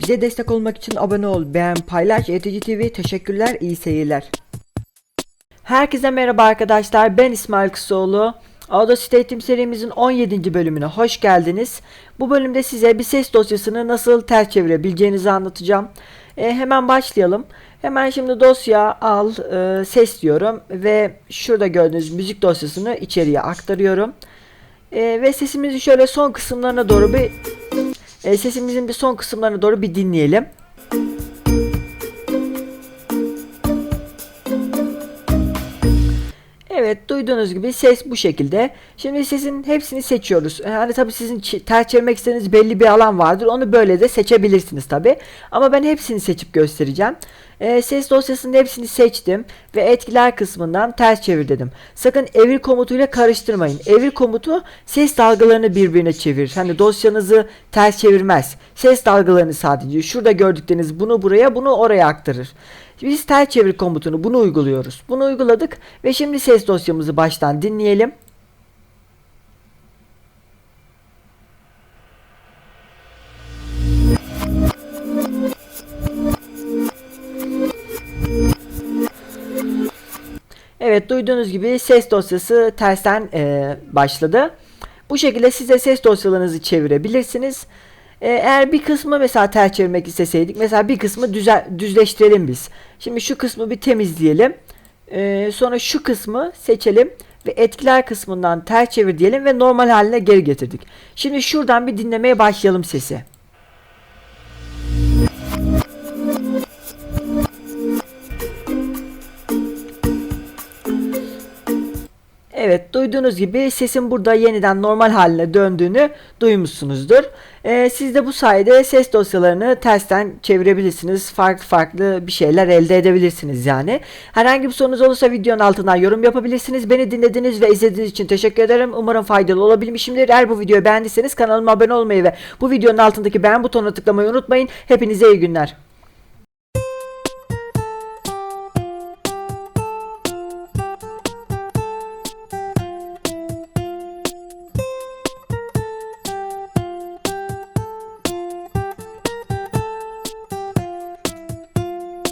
Bize destek olmak için abone ol, beğen, paylaş, ETC TV teşekkürler, iyi seyirler. Herkese merhaba arkadaşlar, ben İsmail Kısoğlu. Audacity Eğitim serimizin 17. bölümüne hoş geldiniz. Bu bölümde size bir ses dosyasını nasıl ters çevirebileceğinizi anlatacağım. E, hemen başlayalım. Hemen şimdi dosya al, e, ses diyorum ve şurada gördüğünüz müzik dosyasını içeriye aktarıyorum. E, ve sesimizi şöyle son kısımlarına doğru bir e, sesimizin bir son kısımlarına doğru bir dinleyelim. Evet duyduğunuz gibi ses bu şekilde. Şimdi sesin hepsini seçiyoruz. Yani tabii sizin ters çevirmek istediğiniz belli bir alan vardır. Onu böyle de seçebilirsiniz tabii. Ama ben hepsini seçip göstereceğim. Ee, ses dosyasının hepsini seçtim ve etkiler kısmından ters çevir dedim. Sakın evir komutuyla karıştırmayın. Evir komutu ses dalgalarını birbirine çevirir. Hani dosyanızı ters çevirmez. Ses dalgalarını sadece şurada gördükleriniz bunu buraya bunu oraya aktarır. Biz ters çevir komutunu bunu uyguluyoruz. Bunu uyguladık ve şimdi ses dosyamızı baştan dinleyelim. Evet duyduğunuz gibi ses dosyası tersten e, başladı. Bu şekilde siz de ses dosyalarınızı çevirebilirsiniz. E, eğer bir kısmı mesela ters çevirmek isteseydik mesela bir kısmı düze, düzleştirelim biz. Şimdi şu kısmı bir temizleyelim. E, sonra şu kısmı seçelim ve etkiler kısmından ters çevir diyelim ve normal haline geri getirdik. Şimdi şuradan bir dinlemeye başlayalım sesi. Evet duyduğunuz gibi sesin burada yeniden normal haline döndüğünü duymuşsunuzdur. Ee, siz de bu sayede ses dosyalarını tersten çevirebilirsiniz. Farklı farklı bir şeyler elde edebilirsiniz yani. Herhangi bir sorunuz olursa videonun altından yorum yapabilirsiniz. Beni dinlediğiniz ve izlediğiniz için teşekkür ederim. Umarım faydalı olabilmişimdir. Eğer bu videoyu beğendiyseniz kanalıma abone olmayı ve bu videonun altındaki beğen butonuna tıklamayı unutmayın. Hepinize iyi günler.